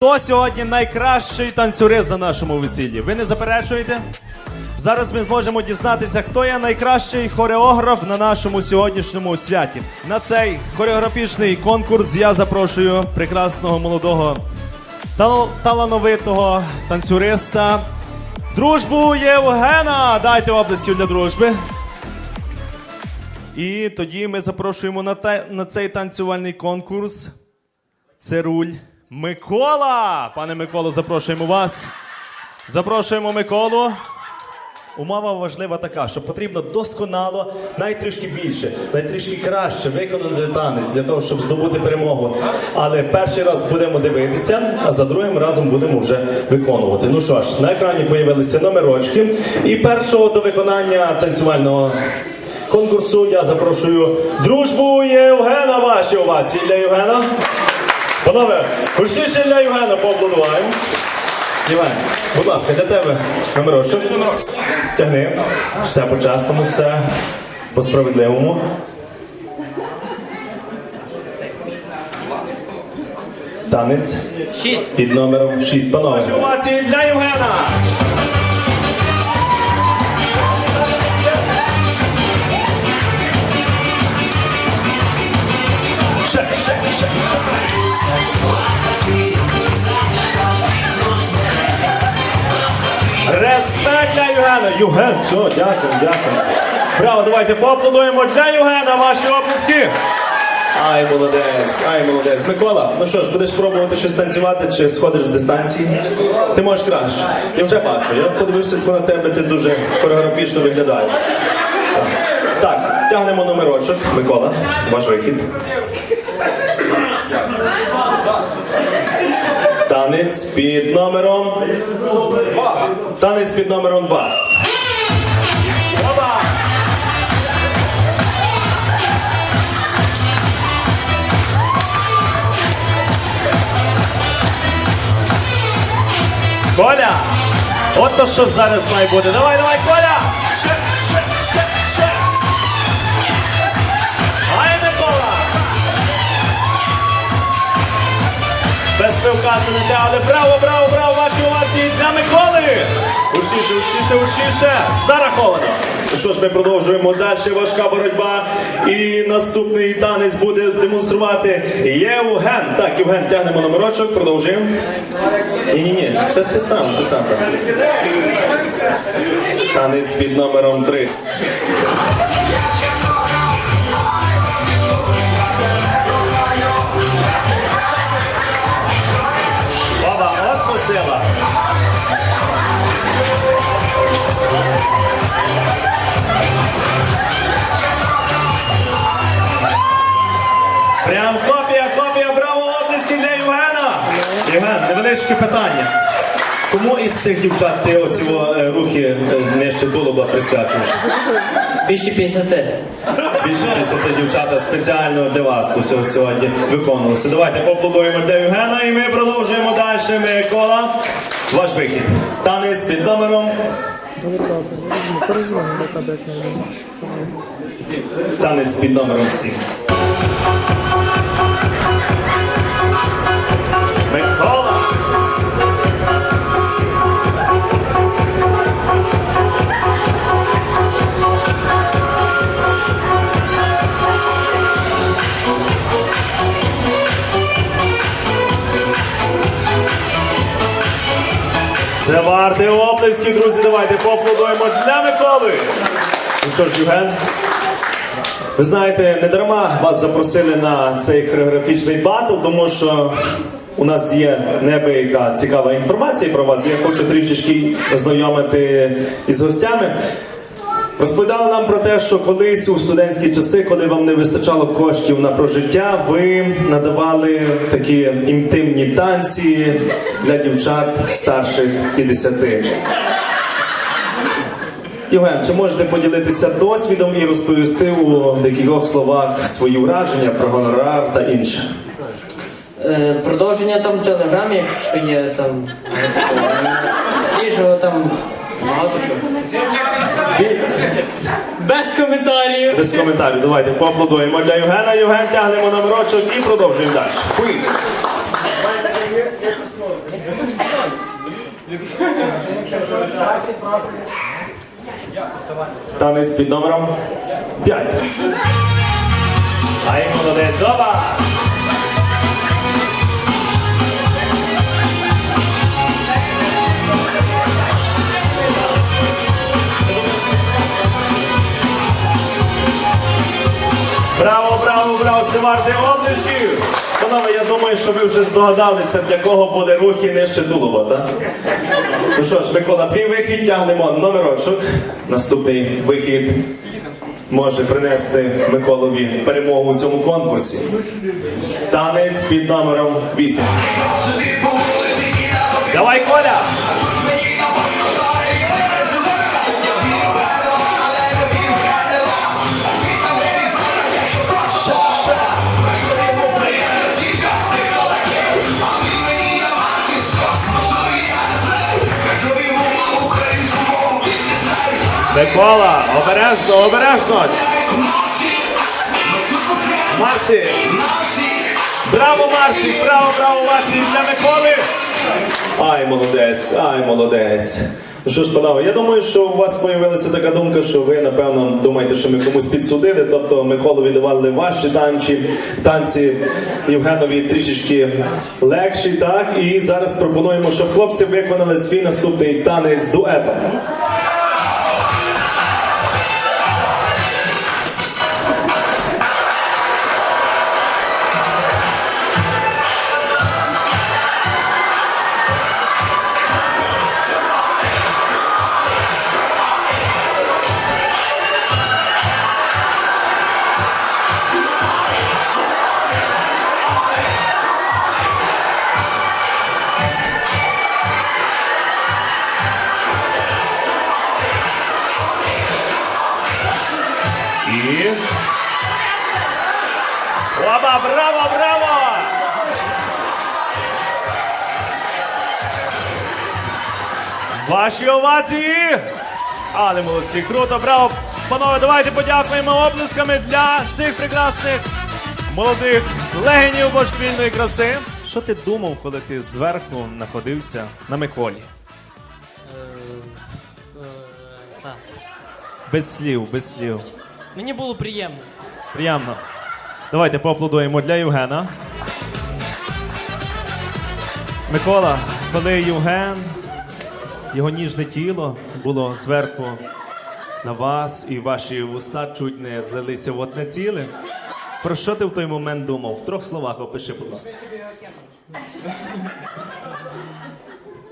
Хто сьогодні найкращий танцюрист на нашому весіллі? Ви не заперечуєте? Зараз ми зможемо дізнатися, хто є найкращий хореограф на нашому сьогоднішньому святі. На цей хореографічний конкурс я запрошую прекрасного молодого тал- талановитого танцюриста. Дружбу Євгена! Дайте оплесків для дружби. І тоді ми запрошуємо на, та- на цей танцювальний конкурс це руль Микола. Пане Миколо, запрошуємо вас. Запрошуємо Миколу. Умова важлива така, що потрібно досконало, навіть трішки більше, навіть трішки краще виконати танець для того, щоб здобути перемогу. Але перший раз будемо дивитися, а за другим разом будемо вже виконувати. Ну що ж, на екрані появилися номерочки. І першого до виконання танцювального конкурсу я запрошую дружбу Євгена. Ваші овації для Євгена. Панове, гучніше для Євгена поаплодуваємо. Євген, будь ласка, для тебе номерочок. Тягни. Все по-чесному, все по-справедливому. Танець під номером 6. Панове. Овації для Євгена. Респект для Євгена. Євген, все, дякую, дякую. Браво, давайте поаплодуємо для Євгена ваші оплески. Ай, молодець, ай, молодець. Микола, ну що ж, будеш пробувати щось танцювати чи сходиш з дистанції? Ти можеш краще. Я вже бачу. Я подивився на тебе, ти дуже хореографічно виглядаєш. Так, так тягнемо номерочок. Микола, ваш вихід. Танець під номером. Танець під номером 2. Опа! Коля! От то що зараз має бути. Давай, давай, Коля! Пивка це не те, але браво, браво, браво, ваші овації для Миколи! Гучніше, гучніше, гучніше, зараховано. Ну що ж, ми продовжуємо далі. Важка боротьба. І наступний танець буде демонструвати Євген. Так, Євген, тягнемо номерочок, продовжуємо. Ні, ні, ні, все ти сам, ти сам. Танець під номером 3. Невеличке питання. Кому із цих дівчат ти оці е, рухи е, нижче тулуба присвячуєш? Більше 50. Більше 50 дівчата спеціально для вас тут всього сьогодні виконувалося. Давайте поаплодуємо для Євгена і ми продовжуємо далі. Микола, ваш вихід. Танець під номером. Танець під номером 7. Це варте оплески, друзі. Давайте поаплодуємо для Миколи. Ну що ж, Юген? ви знаєте, не дарма вас запросили на цей хореографічний батл, тому що у нас є небияка цікава інформація про вас. Я хочу трішечки ознайомити із гостями. Розповідали нам про те, що колись у студентські часи, коли вам не вистачало коштів на прожиття, ви надавали такі інтимні танці для дівчат старших 50. Євген, чи можете поділитися досвідом і розповісти у декількох словах свої враження про гонорар та інше? Е, продовження там в телеграмі, якщо є там. Ніжого там багато чого. Коментарів. Без коментарів. Давайте поаплодуємо для Євгена. Євген тягнемо номерочок і продовжуємо далі. Танець під номером 5. Ай, молодець, опа! Браво, браво, браво! Це варте облисків! Панове, я думаю, що ви вже здогадалися, для кого буде рух і нижче тулуба, так? Ну що ж, Микола, твій вихід тягнемо номерочок. Наступний вихід може принести Миколові перемогу у цьому конкурсі. Танець під номером 8. Давай, Коля! Микола, обережно, обережно! Марці! Браво, Марці! Браво, браво, Марці! Для Миколи! Ай, молодець, ай, молодець. Ну що ж, панове, я думаю, що у вас з'явилася така думка, що ви, напевно, думаєте, що ми комусь підсудили, тобто Миколові давали ваші танці, танці Євгенові трішечки легші, так? І зараз пропонуємо, щоб хлопці виконали свій наступний танець дуетом. І. Оба, браво, браво! Ваші овації! Але молодці, круто, браво! Панове, давайте подякуємо оплесками для цих прекрасних молодих легенів божевільної краси. Що ти думав, коли ти зверху знаходився на Миколі? Без слів, без слів. Мені було приємно. Приємно. Давайте поаплодуємо для Євгена. Микола, коли Євген, його ніжне тіло було зверху на вас, і ваші вуста чуть не злилися в одне ціле. Про що ти в той момент думав? В трьох словах опиши, будь ласка.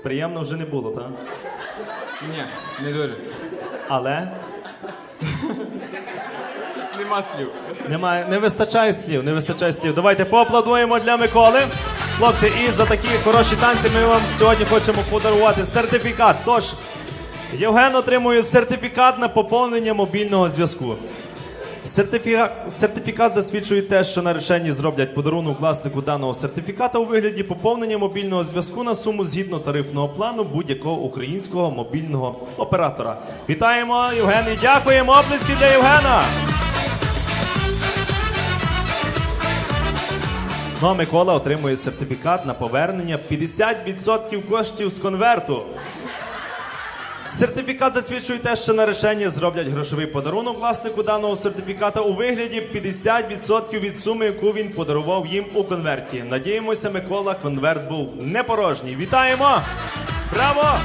Приємно вже не було, так? Ні, не дуже. Але Нема слів. Немає, не вистачає слів, не вистачає слів. Давайте поаплодуємо для Миколи. Хлопці, і за такі хороші танці ми вам сьогодні хочемо подарувати сертифікат. Тож, Євген отримує сертифікат на поповнення мобільного зв'язку. Сертифікат, сертифікат засвідчує те, що наречені зроблять подарунок власнику даного сертифіката у вигляді поповнення мобільного зв'язку на суму згідно тарифного плану будь-якого українського мобільного оператора. Вітаємо, Євген, і дякуємо. Оплески для Євгена. Ну а Микола отримує сертифікат на повернення 50% коштів з конверту. Сертифікат засвідчує те, що наречені зроблять грошовий подарунок власнику даного сертифіката у вигляді 50% від суми, яку він подарував їм у конверті. Надіємося, Микола, конверт був не порожній. Вітаємо! Браво!